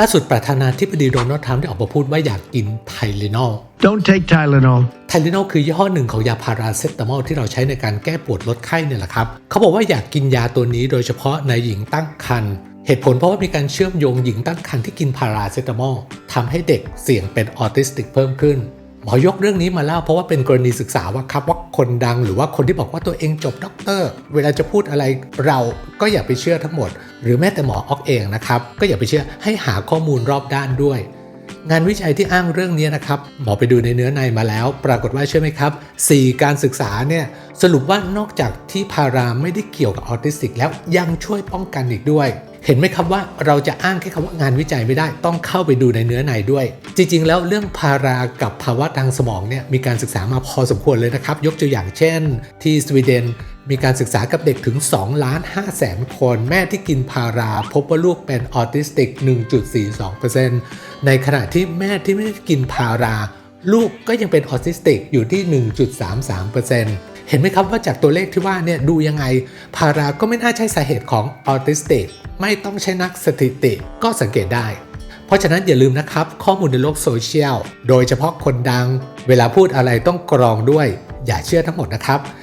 ล่าสุดประธานาธิบดีโดนัลด์ทรัมป์ได้ออกมาพูดว่าอยากกินไทเลนอล Don't take Tylenol. ไทเลนอลคือยี่ห้อหนึ่งของยาพาราเซตามอลที่เราใช้ในการแก้ปวดลดไข้เนี่ยแหละครับ เขาบอกว่าอยากกินยาตัวนี้โดยเฉพาะในหญิงตั้งครรภ์เหตุผลเพราะว่ามีการเชื่อมโยงหญิงตั้งครรภ์ที่กินพาราเซตามอลทำให้เด็กเสี่ยงเป็นออทิสติกเพิ่มขึ้นหมอยกเรื่องนี้มาเล่าเพราะว่าเป็นกรณีศึกษาว่าครับว่าคนดังหรือว่าคนที่บอกว่าตัวเองจบด็อกเตอร์ เวลาจะพูดอะไรเราก็อย่าไปเชื่อทั้งหมด หรือแม้แต่หมอออกเองนะครับ ก็อย่าไปเชื่อให้หาข้อมูลรอบด้านด้วย งานวิจัยที่อ้างเรื่องนี้นะครับหมอไปดูในเนื้อในมาแล้ว ปรากฏว่าเชื่อไหมครับ 4 การศึกษาเนี่ยสรุปว่านอกจากที่พาราไม่ได้เกี่ยวกับออทิสติก แล้วยังช่วยป้องกันอีกด้วยเห็นไหมครับว่าเราจะอ้างแค่คำว่างานวิจัยไม่ได้ต้องเข้าไปดูในเนื้อในด้วย จริง ๆ แล้วเรื่องพารากับภาวะทางสมองเนี่ยมีการศึกษามาพอสมควรเลยนะครับ ยกตัวอย่างเช่น ที่สวีเดน มีการศึกษากับเด็กถึง 2 ล้าน5แสนคน แม่ที่กินพาราพบว่าลูกเป็นออทิสติก 1.42%ในขณะที่แม่ที่ไม่กินพารา ลูกก็ยังเป็นออทิสติกอยู่ที่ 1.33%เห็นไหมครับว่าจากตัวเลขที่ว่าเนี่ยดูยังไง พาราก็ไม่น่าใช่สาเหตุของออทิสติก ไม่ต้องใช้นักสถิติก็สังเกตได้เพราะฉะนั้นอย่าลืมนะครับ ข้อมูลในโลกโซเชียล โดยเฉพาะคนดัง เวลาพูดอะไรต้องกรองด้วย อย่าเชื่อทั้งหมดนะครับ